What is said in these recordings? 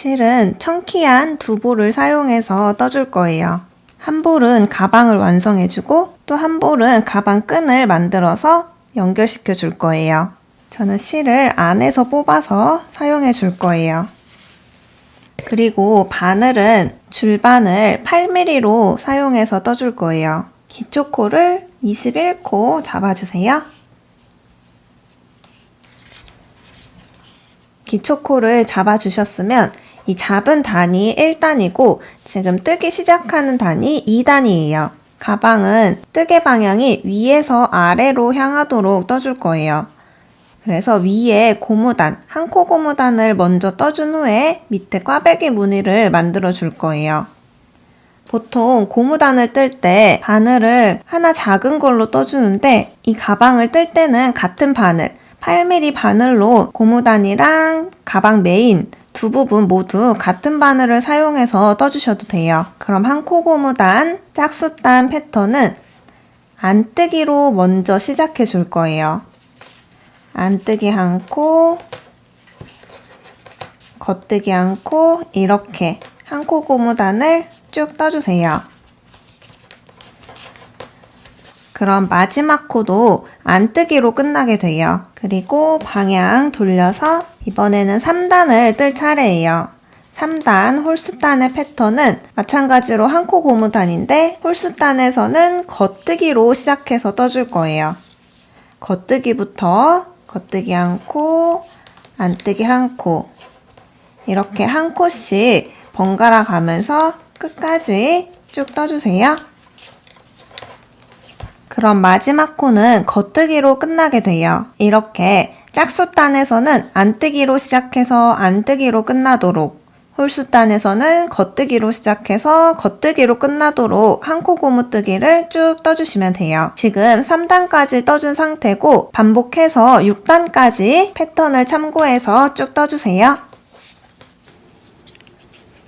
실은 청키한 두 볼을 사용해서 떠줄 거예요. 한 볼은 가방을 완성해주고 또 한 볼은 가방 끈을 만들어서 연결시켜 줄 거예요. 저는 실을 안에서 뽑아서 사용해 줄 거예요. 그리고 바늘은 줄바늘 8mm로 사용해서 떠줄 거예요. 기초코를 21코 잡아주세요. 기초코를 잡아주셨으면 이 잡은 단이 1단이고 지금 뜨기 시작하는 단이 2단이에요. 가방은 뜨개 방향이 위에서 아래로 향하도록 떠줄 거예요. 그래서 위에 고무단, 한 코 고무단을 먼저 떠준 후에 밑에 꽈배기 무늬를 만들어 줄 거예요. 보통 고무단을 뜰 때 바늘을 하나 작은 걸로 떠주는데 이 가방을 뜰 때는 같은 바늘, 8mm 바늘로 고무단이랑 가방 메인 두 부분 모두 같은 바늘을 사용해서 떠주셔도 돼요. 그럼 한 코 고무단, 짝수단 패턴은 안뜨기로 먼저 시작해 줄 거예요. 안뜨기 한 코, 겉뜨기 한 코, 이렇게 한 코 고무단을 쭉 떠주세요. 그럼 마지막 코도 안 뜨기로 끝나게 돼요. 그리고 방향 돌려서 이번에는 3단을 뜰 차례예요. 3단 홀수단의 패턴은 마찬가지로 한 코 고무단인데 홀수단에서는 겉뜨기로 시작해서 떠줄 거예요. 겉뜨기부터 겉뜨기 한 코, 안뜨기 한 코. 이렇게 한 코씩 번갈아 가면서 끝까지 쭉 떠주세요. 그럼 마지막 코는 겉뜨기로 끝나게 돼요. 이렇게 짝수단에서는 안뜨기로 시작해서 안뜨기로 끝나도록 홀수단에서는 겉뜨기로 시작해서 겉뜨기로 끝나도록 한 코 고무뜨기를 쭉 떠주시면 돼요. 지금 3단까지 떠준 상태고 반복해서 6단까지 패턴을 참고해서 쭉 떠주세요.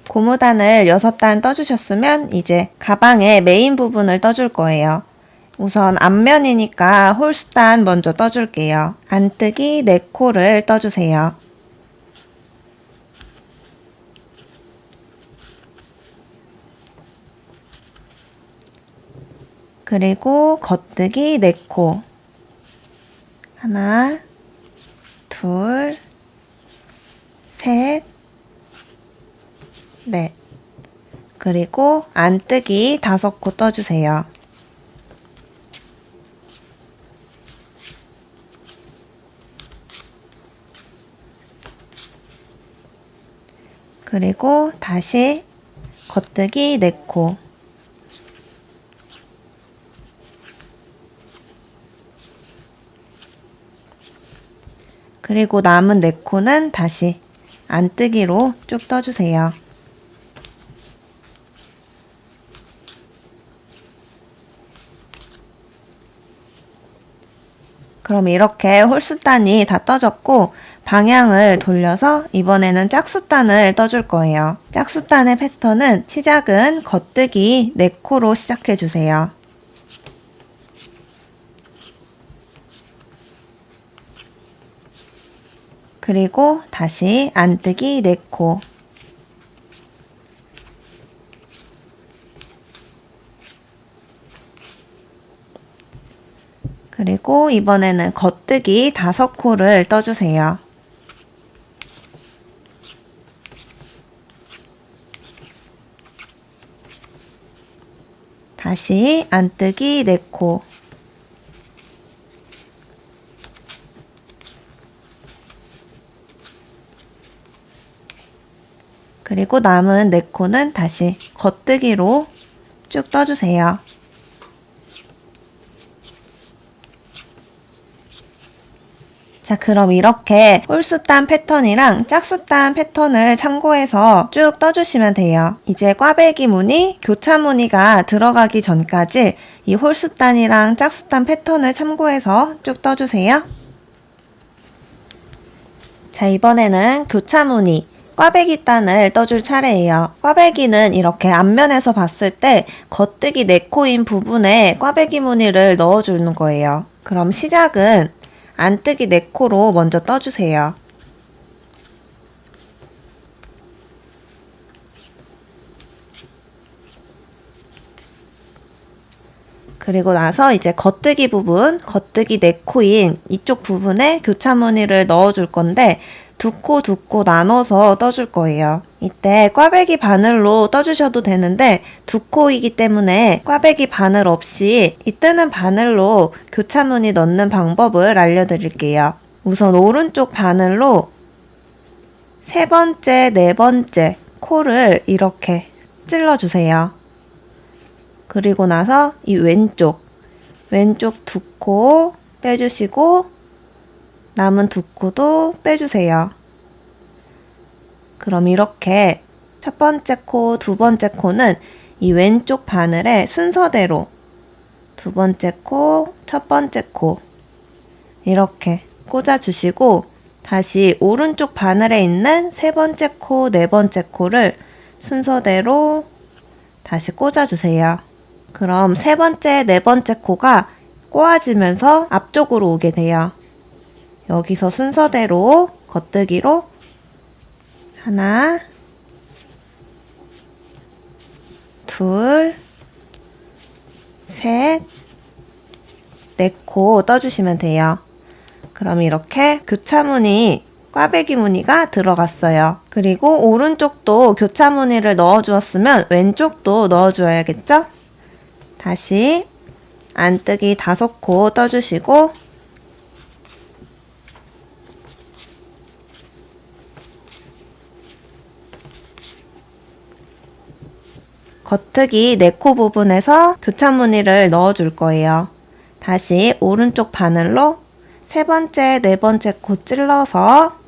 고무단을 6단 떠주셨으면 이제 가방의 메인 부분을 떠줄 거예요. 우선 앞면이니까 홀스단 먼저 떠줄게요. 안뜨기 4코를 떠주세요. 그리고 겉뜨기 4코. 하나, 둘, 셋, 넷. 그리고 안뜨기 5코 떠주세요. 그리고 다시 겉뜨기 4코. 그리고 남은 4코는 다시 안뜨기로 쭉 떠주세요. 그럼 이렇게 홀수단이 다 떠졌고 방향을 돌려서 이번에는 짝수단을 떠줄 거예요. 짝수단의 패턴은 시작은 겉뜨기 4코로 시작해 주세요. 그리고 다시 안뜨기 4코. 그리고 이번에는 겉뜨기 5코를 떠주세요. 다시 안뜨기 4코. 그리고 남은 4코는 다시 겉뜨기로 쭉 떠주세요. 자, 그럼 이렇게 홀수단 패턴이랑 짝수단 패턴을 참고해서 쭉 떠주시면 돼요. 이제 꽈배기 무늬, 교차 무늬가 들어가기 전까지 이 홀수단이랑 짝수단 패턴을 참고해서 쭉 떠주세요. 자, 이번에는 교차 무늬, 꽈배기 단을 떠줄 차례예요. 꽈배기는 이렇게 앞면에서 봤을 때 겉뜨기 4코인 부분에 꽈배기 무늬를 넣어주는 거예요. 그럼 시작은 안뜨기 네코로 먼저 떠주세요. 그리고 나서 이제 겉뜨기 부분, 겉뜨기 네코인 이쪽 부분에 교차 무늬를 넣어줄 건데 두코 두코 나눠서 떠줄 거예요. 이때 꽈배기 바늘로 떠주셔도 되는데 두 코이기 때문에 꽈배기 바늘 없이 이 뜨는 바늘로 교차 무늬 넣는 방법을 알려드릴게요. 우선 오른쪽 바늘로 세 번째, 네 번째 코를 이렇게 찔러주세요. 그리고 나서 이 왼쪽, 왼쪽 두 코 빼주시고 남은 두 코도 빼주세요. 그럼 이렇게 첫 번째 코, 두 번째 코는 이 왼쪽 바늘의 순서대로 두 번째 코, 첫 번째 코 이렇게 꽂아주시고 다시 오른쪽 바늘에 있는 세 번째 코, 네 번째 코를 순서대로 다시 꽂아주세요. 그럼 세 번째, 네 번째 코가 꼬아지면서 앞쪽으로 오게 돼요. 여기서 순서대로 겉뜨기로 하나, 둘, 셋, 네코 떠주시면 돼요. 그럼 이렇게 교차무늬 꽈배기 무늬가 들어갔어요. 그리고 오른쪽도 교차 무늬를 넣어주었으면 왼쪽도 넣어줘야겠죠? 다시 안뜨기 다섯 코 떠주시고 겉뜨기 네코 부분에서 교차 무늬를 넣어줄 거예요. 다시 오른쪽 바늘로 세 번째, 네 번째 코 찔러서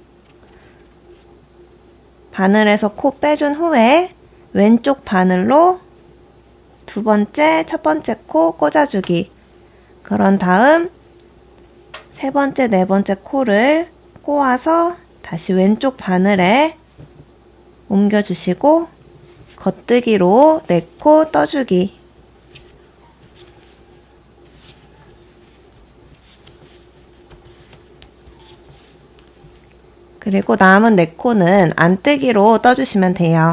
바늘에서 코 빼준 후에 왼쪽 바늘로 두 번째, 첫 번째 코 꽂아주기. 그런 다음 세 번째, 네 번째 코를 꼬아서 다시 왼쪽 바늘에 옮겨주시고 겉뜨기로 네코 떠주기. 그리고 남은 네 코는 안뜨기로 떠주시면 돼요.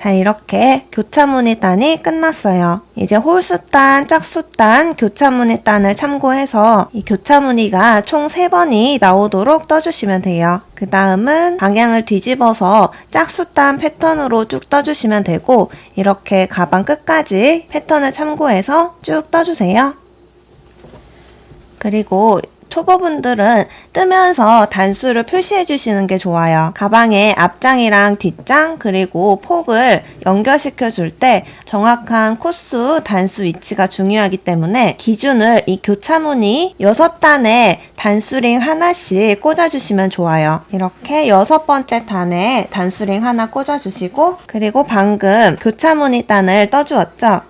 자, 이렇게 교차무늬 단이 끝났어요. 이제 홀수단, 짝수단, 교차무늬 단을 참고해서 이 교차무늬가 총 3번이 나오도록 떠주시면 돼요. 그 다음은 방향을 뒤집어서 짝수단 패턴으로 쭉 떠주시면 되고 이렇게 가방 끝까지 패턴을 참고해서 쭉 떠주세요. 그리고 초보분들은 뜨면서 단수를 표시해 주시는 게 좋아요. 가방의 앞장이랑 뒷장 그리고 폭을 연결시켜 줄 때 정확한 코수 단수 위치가 중요하기 때문에 기준을 이 교차무늬 6단에 단수링 하나씩 꽂아주시면 좋아요. 이렇게 여섯 번째 단에 단수링 하나 꽂아주시고 그리고 방금 교차무늬 단을 떠주었죠?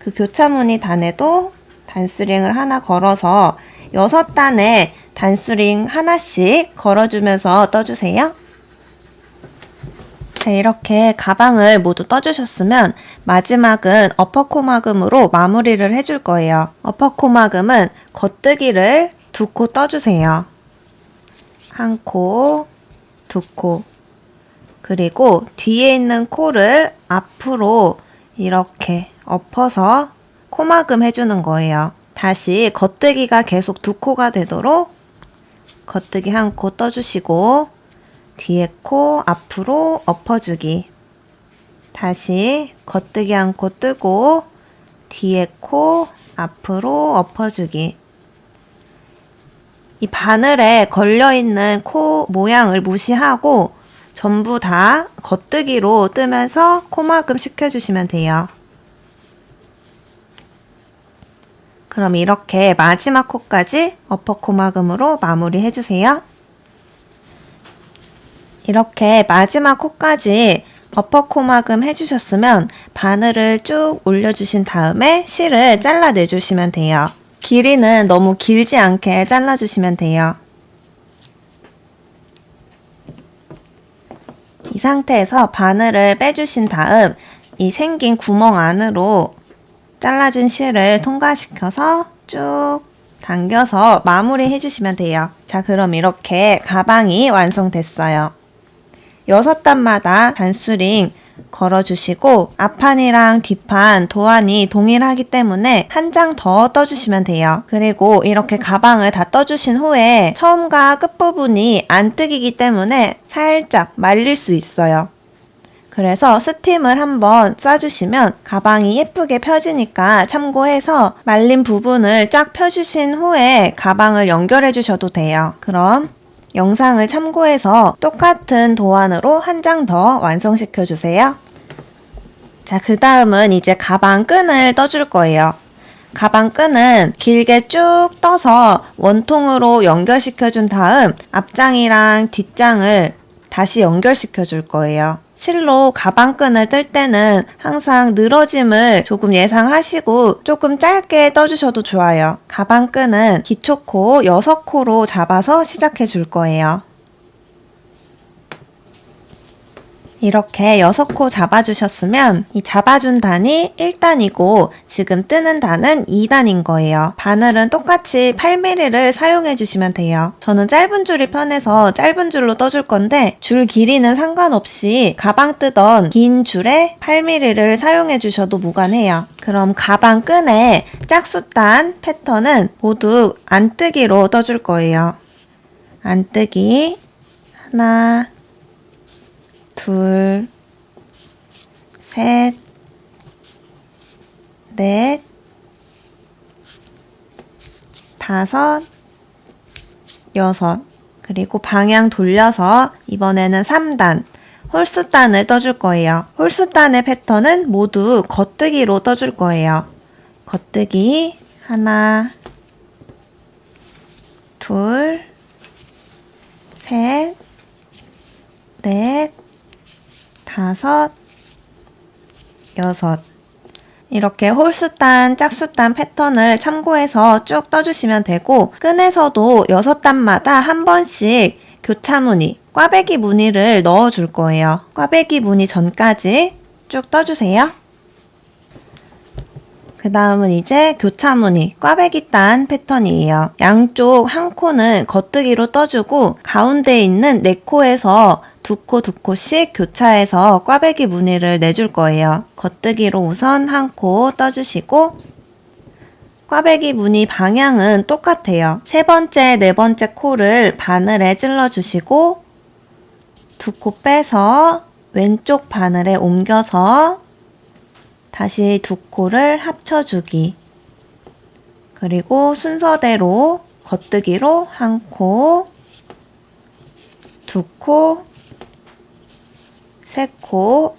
그 교차무늬 단에도 단수링을 하나 걸어서 여섯 단에 단수링 하나씩 걸어주면서 떠주세요. 자, 이렇게 가방을 모두 떠주셨으면 마지막은 어퍼코마금으로 마무리를 해줄 거예요. 어퍼코마금은 겉뜨기를 두 코 떠주세요. 한 코, 두 코. 그리고 뒤에 있는 코를 앞으로 이렇게 엎어서 코마금 해주는 거예요. 다시 겉뜨기가 계속 두 코가 되도록 겉뜨기 한 코 떠주시고 뒤에 코 앞으로 엎어주기 다시 겉뜨기 한 코 뜨고 뒤에 코 앞으로 엎어주기 이 바늘에 걸려있는 코 모양을 무시하고 전부 다 겉뜨기로 뜨면서 코막음 시켜주시면 돼요. 그럼 이렇게 마지막 코까지 어퍼코마금으로 마무리 해 주세요. 이렇게 마지막 코까지 어퍼코마금 해주셨으면 바늘을 쭉 올려주신 다음에 실을 잘라내주시면 돼요. 길이는 너무 길지 않게 잘라주시면 돼요. 이 상태에서 바늘을 빼주신 다음 이 생긴 구멍 안으로 잘라준 실을 통과시켜서 쭉 당겨서 마무리 해주시면 돼요. 자, 그럼 이렇게 가방이 완성됐어요. 여섯 단마다 단수링 걸어주시고 앞판이랑 뒷판 도안이 동일하기 때문에 한 장 더 떠주시면 돼요. 그리고 이렇게 가방을 다 떠주신 후에 처음과 끝부분이 안 뜨기기 때문에 살짝 말릴 수 있어요. 그래서 스팀을 한번 쏴주시면 가방이 예쁘게 펴지니까 참고해서 말린 부분을 쫙 펴주신 후에 가방을 연결해 주셔도 돼요. 그럼 영상을 참고해서 똑같은 도안으로 한 장 더 완성시켜 주세요. 자, 그 다음은 이제 가방 끈을 떠줄 거예요. 가방 끈은 길게 쭉 떠서 원통으로 연결시켜 준 다음 앞장이랑 뒷장을 다시 연결시켜 줄 거예요. 실로 가방 끈을 뜰 때는 항상 늘어짐을 조금 예상하시고 조금 짧게 떠주셔도 좋아요. 가방 끈은 기초코 6코로 잡아서 시작해 줄 거예요. 이렇게 6코 잡아주셨으면 이 잡아준 단이 1단이고 지금 뜨는 단은 2단인 거예요. 바늘은 똑같이 8mm를 사용해 주시면 돼요. 저는 짧은 줄이 편해서 짧은 줄로 떠줄 건데 줄 길이는 상관없이 가방 뜨던 긴 줄에 8mm를 사용해 주셔도 무관해요. 그럼 가방 끈에 짝수단 패턴은 모두 안뜨기로 떠줄 거예요. 안뜨기 하나 둘, 셋, 넷, 다섯, 여섯. 그리고 방향 돌려서 이번에는 3단. 홀수단을 떠줄 거예요. 홀수단의 패턴은 모두 겉뜨기로 떠줄 거예요. 겉뜨기 하나, 둘, 셋, 넷, 다섯, 여섯. 이렇게 홀수단, 짝수단 패턴을 참고해서 쭉 떠주시면 되고, 끈에서도 여섯 단마다 한 번씩 교차 무늬, 꽈배기 무늬를 넣어줄 거예요. 꽈배기 무늬 전까지 쭉 떠주세요. 그 다음은 이제 교차 무늬, 꽈배기 단 패턴이에요. 양쪽 한 코는 겉뜨기로 떠주고, 가운데 있는 네 코에서 두코 두 코씩 교차해서 꽈배기 무늬를 내줄 거예요. 겉뜨기로 우선 한 코 떠주시고 꽈배기 무늬 방향은 똑같아요. 세 번째, 네 번째 코를 바늘에 찔러주시고 두 코 빼서 왼쪽 바늘에 옮겨서 다시 두 코를 합쳐주기. 그리고 순서대로 겉뜨기로 한 코, 두 코, 세 코,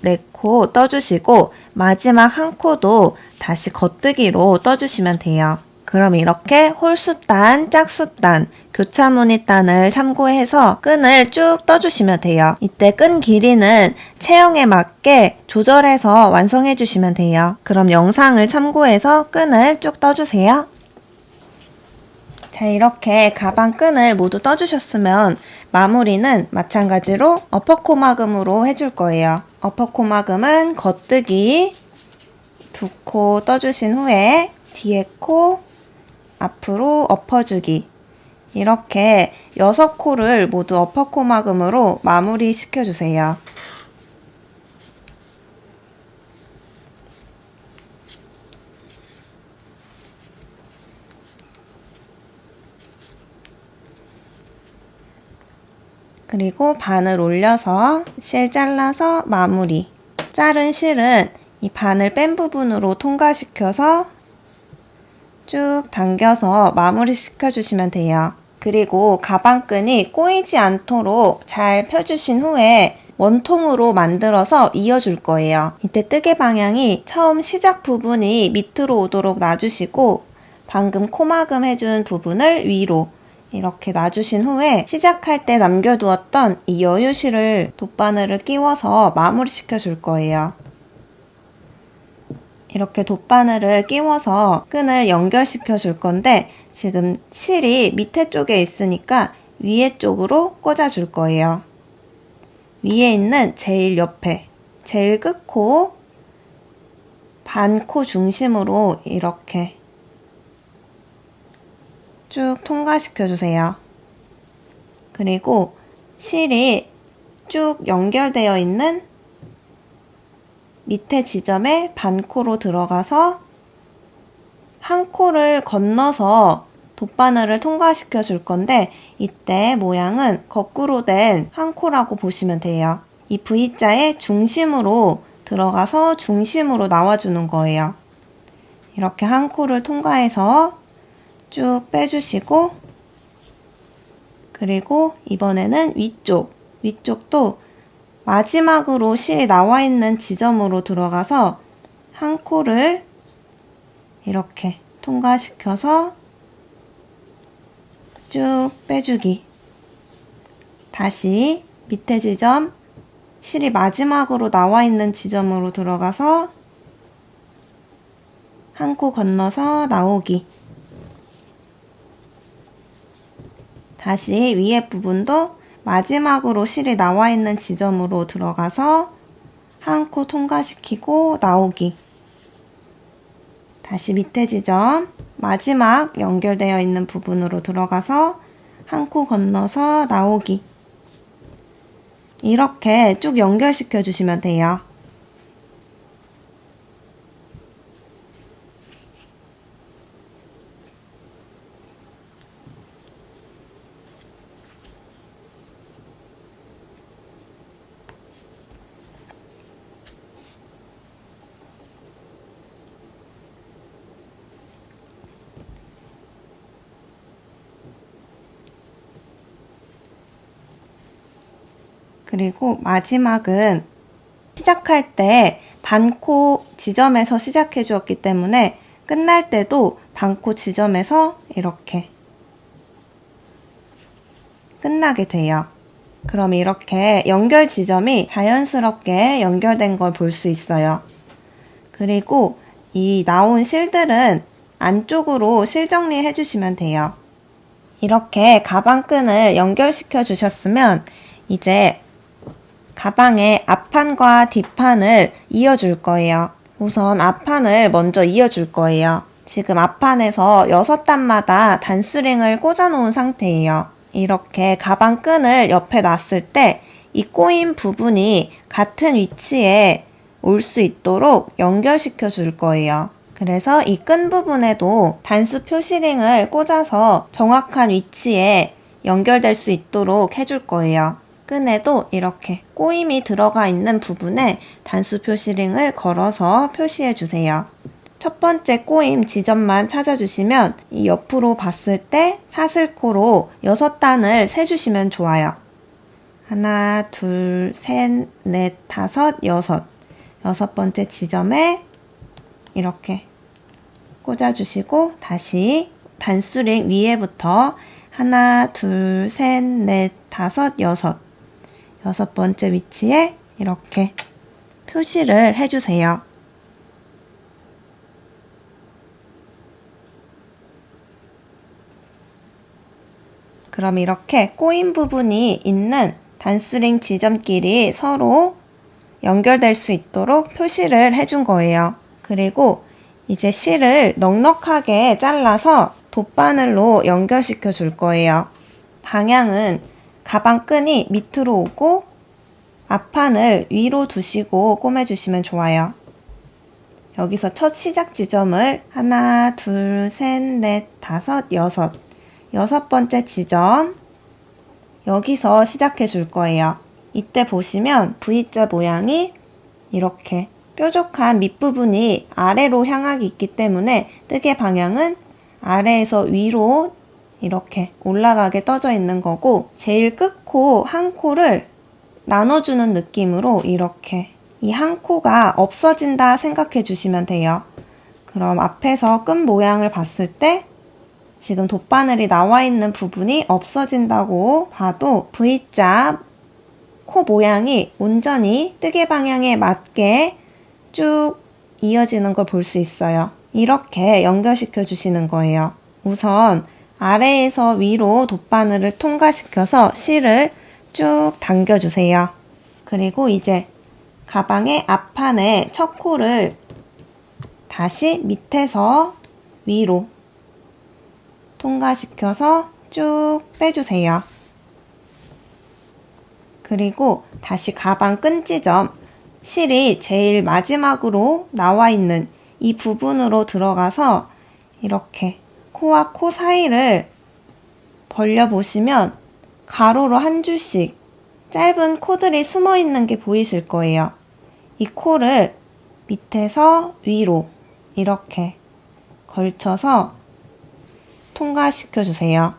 네 코 떠주시고 마지막 한 코도 다시 겉뜨기로 떠주시면 돼요. 그럼 이렇게 홀수단, 짝수단, 교차무늬단을 참고해서 끈을 쭉 떠주시면 돼요. 이때 끈 길이는 체형에 맞게 조절해서 완성해 주시면 돼요. 그럼 영상을 참고해서 끈을 쭉 떠주세요. 자, 이렇게 가방 끈을 모두 떠주셨으면 마무리는 마찬가지로 어퍼코마금으로 해줄 거예요. 어퍼코마금은 겉뜨기 두 코 떠주신 후에 뒤에 코 앞으로 엎어주기 이렇게 여섯 코를 모두 어퍼코마금으로 마무리 시켜주세요. 그리고 바늘 올려서 실 잘라서 마무리. 자른 실은 이 바늘 뺀 부분으로 통과시켜서 쭉 당겨서 마무리 시켜주시면 돼요. 그리고 가방끈이 꼬이지 않도록 잘 펴주신 후에 원통으로 만들어서 이어줄 거예요. 이때 뜨개 방향이 처음 시작 부분이 밑으로 오도록 놔주시고 방금 코마금 해준 부분을 위로 이렇게 놔주신 후에 시작할 때 남겨두었던 이 여유실을 돗바늘을 끼워서 마무리 시켜 줄 거예요. 이렇게 돗바늘을 끼워서 끈을 연결시켜 줄 건데 지금 실이 밑에 쪽에 있으니까 위에 쪽으로 꽂아 줄 거예요. 위에 있는 제일 옆에 제일 끝코 반 코 중심으로 이렇게 쭉 통과시켜 주세요. 그리고 실이 쭉 연결되어 있는 밑에 지점에 반코로 들어가서 한 코를 건너서 돗바늘을 통과시켜 줄 건데 이때 모양은 거꾸로 된 한 코라고 보시면 돼요. 이 V자의 중심으로 들어가서 중심으로 나와주는 거예요. 이렇게 한 코를 통과해서 쭉 빼주시고 그리고 이번에는 위쪽, 위쪽도 마지막으로 실이 나와 있는 지점으로 들어가서 한 코를 이렇게 통과시켜서 쭉 빼주기. 다시 밑에 지점, 실이 마지막으로 나와 있는 지점으로 들어가서 한 코 건너서 나오기. 다시 위에 부분도 마지막으로 실이 나와 있는 지점으로 들어가서 한 코 통과시키고 나오기. 다시 밑에 지점, 마지막 연결되어 있는 부분으로 들어가서 한 코 건너서 나오기. 이렇게 쭉 연결시켜 주시면 돼요. 그리고 마지막은 시작할 때 반코 지점에서 시작해 주었기 때문에 끝날 때도 반코 지점에서 이렇게 끝나게 돼요. 그럼 이렇게 연결 지점이 자연스럽게 연결된 걸 볼 수 있어요. 그리고 이 나온 실들은 안쪽으로 실 정리해 주시면 돼요. 이렇게 가방끈을 연결시켜 주셨으면 이제 가방의 앞판과 뒷판을 이어줄 거예요. 우선 앞판을 먼저 이어줄 거예요. 지금 앞판에서 6단마다 단수링을 꽂아 놓은 상태예요. 이렇게 가방 끈을 옆에 놨을 때 이 꼬인 부분이 같은 위치에 올 수 있도록 연결시켜 줄 거예요. 그래서 이 끈 부분에도 단수 표시링을 꽂아서 정확한 위치에 연결될 수 있도록 해줄 거예요. 끈에도 이렇게 꼬임이 들어가 있는 부분에 단수 표시링을 걸어서 표시해 주세요. 첫 번째 꼬임 지점만 찾아주시면 이 옆으로 봤을 때 사슬코로 6단을 세주시면 좋아요. 하나, 둘, 셋, 넷, 다섯, 여섯. 여섯 번째 지점에 이렇게 꽂아주시고 다시 단수링 위에부터 하나, 둘, 셋, 넷, 다섯, 여섯. 여섯 번째 위치에 이렇게 표시를 해주세요. 그럼 이렇게 꼬인 부분이 있는 단수링 지점끼리 서로 연결될 수 있도록 표시를 해준 거예요. 그리고 이제 실을 넉넉하게 잘라서 돗바늘로 연결시켜 줄 거예요. 방향은 가방 끈이 밑으로 오고 앞판을 위로 두시고 꼬매주시면 좋아요. 여기서 첫 시작 지점을 하나, 둘, 셋, 넷, 다섯, 여섯. 여섯 번째 지점. 여기서 시작해 줄 거예요. 이때 보시면 V자 모양이 이렇게 뾰족한 밑부분이 아래로 향하기 있기 때문에 뜨개 방향은 아래에서 위로 이렇게 올라가게 떠져 있는 거고 제일 끝코 한 코를 나눠주는 느낌으로 이렇게 이 한 코가 없어진다 생각해 주시면 돼요. 그럼 앞에서 끈 모양을 봤을 때 지금 돗바늘이 나와 있는 부분이 없어진다고 봐도 V자 코 모양이 온전히 뜨개 방향에 맞게 쭉 이어지는 걸 볼 수 있어요. 이렇게 연결시켜 주시는 거예요. 우선 아래에서 위로 돗바늘을 통과시켜서 실을 쭉 당겨주세요. 그리고 이제 가방의 앞판에 첫 코를 다시 밑에서 위로 통과시켜서 쭉 빼주세요. 그리고 다시 가방 끈 지점, 실이 제일 마지막으로 나와 있는 이 부분으로 들어가서 이렇게 코와 코 사이를 벌려 보시면 가로로 한 줄씩 짧은 코들이 숨어 있는 게 보이실 거예요. 이 코를 밑에서 위로 이렇게 걸쳐서 통과시켜 주세요.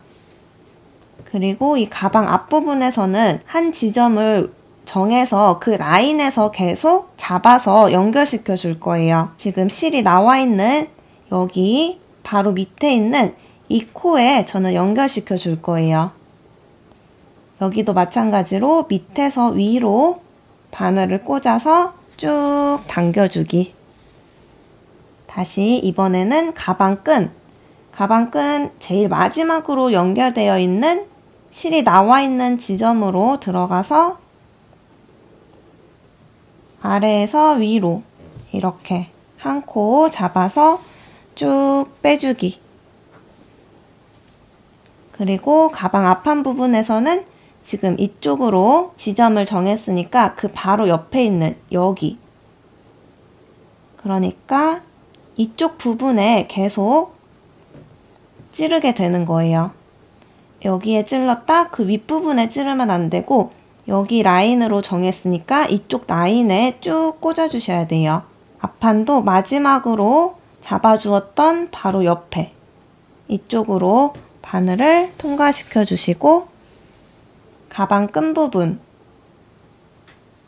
그리고 이 가방 앞부분에서는 한 지점을 정해서 그 라인에서 계속 잡아서 연결시켜 줄 거예요. 지금 실이 나와 있는 여기 바로 밑에 있는 이 코에 저는 연결시켜 줄 거예요. 여기도 마찬가지로 밑에서 위로 바늘을 꽂아서 쭉 당겨주기. 다시 이번에는 가방 끈. 가방 끈 제일 마지막으로 연결되어 있는 실이 나와 있는 지점으로 들어가서 아래에서 위로 이렇게 한 코 잡아서 쭉 빼주기. 그리고 가방 앞판 부분에서는 지금 이쪽으로 지점을 정했으니까 그 바로 옆에 있는 여기. 그러니까 이쪽 부분에 계속 찌르게 되는 거예요. 여기에 찔렀다 그 윗부분에 찌르면 안 되고 여기 라인으로 정했으니까 이쪽 라인에 쭉 꽂아주셔야 돼요. 앞판도 마지막으로 잡아주었던 바로 옆에 이쪽으로 바늘을 통과시켜 주시고 가방 끈 부분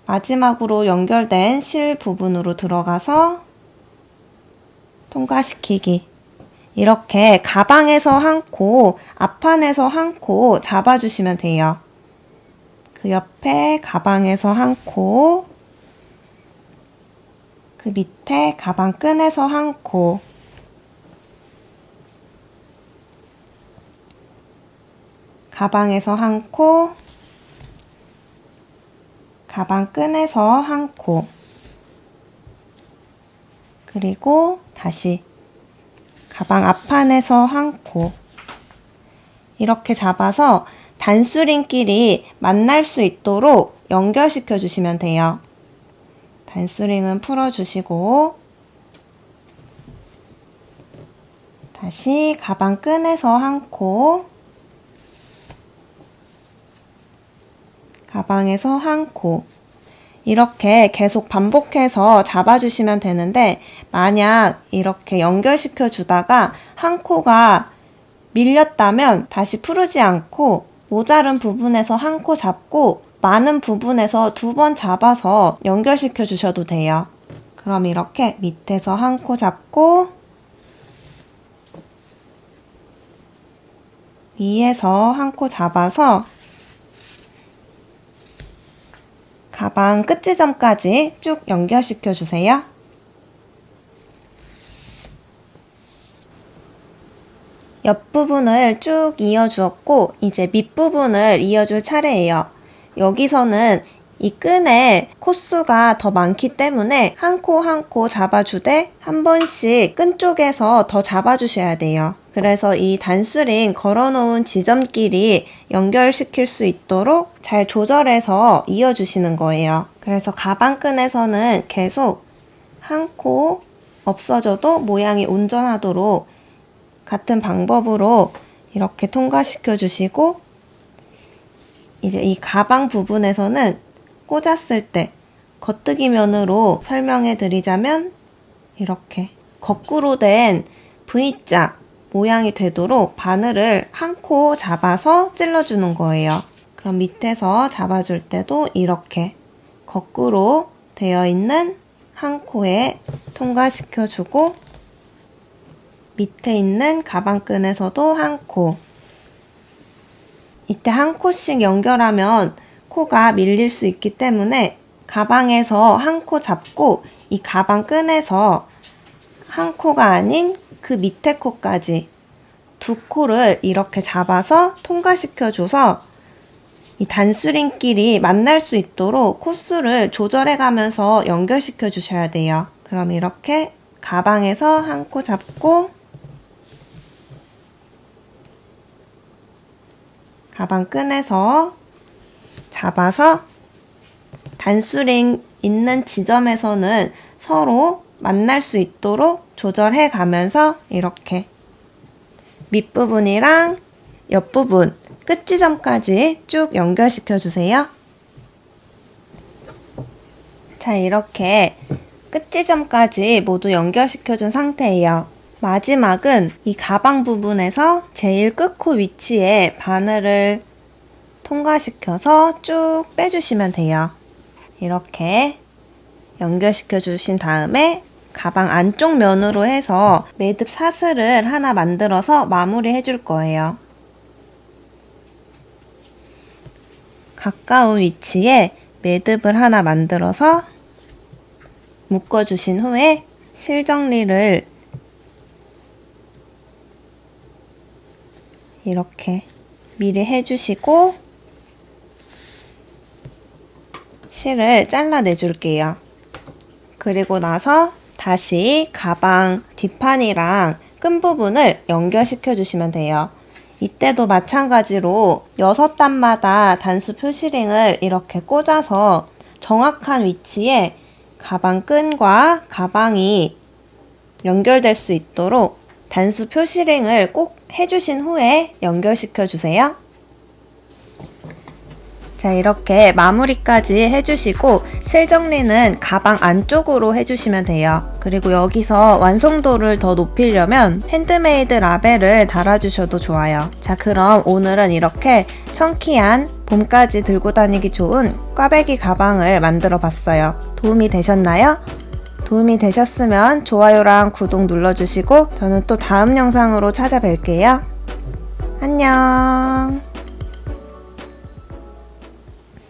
마지막으로 연결된 실 부분으로 들어가서 통과시키기 이렇게 가방에서 한 코, 앞판에서 한 코 잡아주시면 돼요. 그 옆에 가방에서 한 코, 그 밑에 가방 끈에서 한 코, 가방에서 한 코, 가방 끈에서 한 코, 그리고 다시 가방 앞판에서 한 코. 이렇게 잡아서 단수링끼리 만날 수 있도록 연결시켜 주시면 돼요. 단수링은 풀어주시고, 다시 가방 끈에서 한 코, 가방에서 한 코. 이렇게 계속 반복해서 잡아주시면 되는데, 만약 이렇게 연결시켜 주다가 한 코가 밀렸다면 다시 풀지 않고 모자른 부분에서 한 코 잡고 많은 부분에서 두 번 잡아서 연결시켜 주셔도 돼요. 그럼 이렇게 밑에서 한 코 잡고 위에서 한 코 잡아서 가방 끝지점까지 쭉 연결시켜 주세요. 옆부분을 쭉 이어주었고, 이제 밑부분을 이어줄 차례예요. 여기서는 이 끈에 코수가 더 많기 때문에 한 코 한 코 잡아주되 한 번씩 끈 쪽에서 더 잡아주셔야 돼요. 그래서 이 단수링 걸어놓은 지점끼리 연결시킬 수 있도록 잘 조절해서 이어주시는 거예요. 그래서 가방끈에서는 계속 한 코 없어져도 모양이 온전하도록 같은 방법으로 이렇게 통과시켜 주시고 이제 이 가방 부분에서는 꽂았을 때 겉뜨기 면으로 설명해 드리자면 이렇게 거꾸로 된 V자 모양이 되도록 바늘을 한 코 잡아서 찔러주는 거예요. 그럼 밑에서 잡아줄 때도 이렇게 거꾸로 되어 있는 한 코에 통과시켜주고 밑에 있는 가방끈에서도 한 코. 이때 한 코씩 연결하면 코가 밀릴 수 있기 때문에 가방에서 한 코 잡고 이 가방 끈에서 한 코가 아닌 그 밑에 코까지 두 코를 이렇게 잡아서 통과시켜줘서 이 단수링끼리 만날 수 있도록 코수를 조절해 가면서 연결시켜 주셔야 돼요. 그럼 이렇게 가방에서 한 코 잡고 가방 끈에서 잡아서 단수링 있는 지점에서는 서로 만날 수 있도록 조절해 가면서 이렇게 밑부분이랑 옆부분 끝 지점까지 쭉 연결시켜 주세요. 자, 이렇게 끝 지점까지 모두 연결시켜 준 상태예요. 마지막은 이 가방 부분에서 제일 끝코 위치에 바늘을 통과시켜서 쭉 빼주시면 돼요. 이렇게 연결시켜 주신 다음에 가방 안쪽 면으로 해서 매듭 사슬을 하나 만들어서 마무리 해줄 거예요. 가까운 위치에 매듭을 하나 만들어서 묶어주신 후에 실정리를 이렇게 미리 해주시고 실을 잘라내 줄게요. 그리고 나서 다시 가방 뒷판이랑 끈 부분을 연결시켜 주시면 돼요. 이때도 마찬가지로 6단마다 단수 표시링을 이렇게 꽂아서 정확한 위치에 가방 끈과 가방이 연결될 수 있도록 단수 표시링을 꼭 해주신 후에 연결시켜 주세요. 자, 이렇게 마무리까지 해주시고 실 정리는 가방 안쪽으로 해주시면 돼요. 그리고 여기서 완성도를 더 높이려면 핸드메이드 라벨을 달아주셔도 좋아요. 자, 그럼 오늘은 이렇게 청키한 봄까지 들고 다니기 좋은 꽈배기 가방을 만들어 봤어요. 도움이 되셨나요? 도움이 되셨으면 좋아요랑 구독 눌러주시고 저는 또 다음 영상으로 찾아뵐게요. 안녕.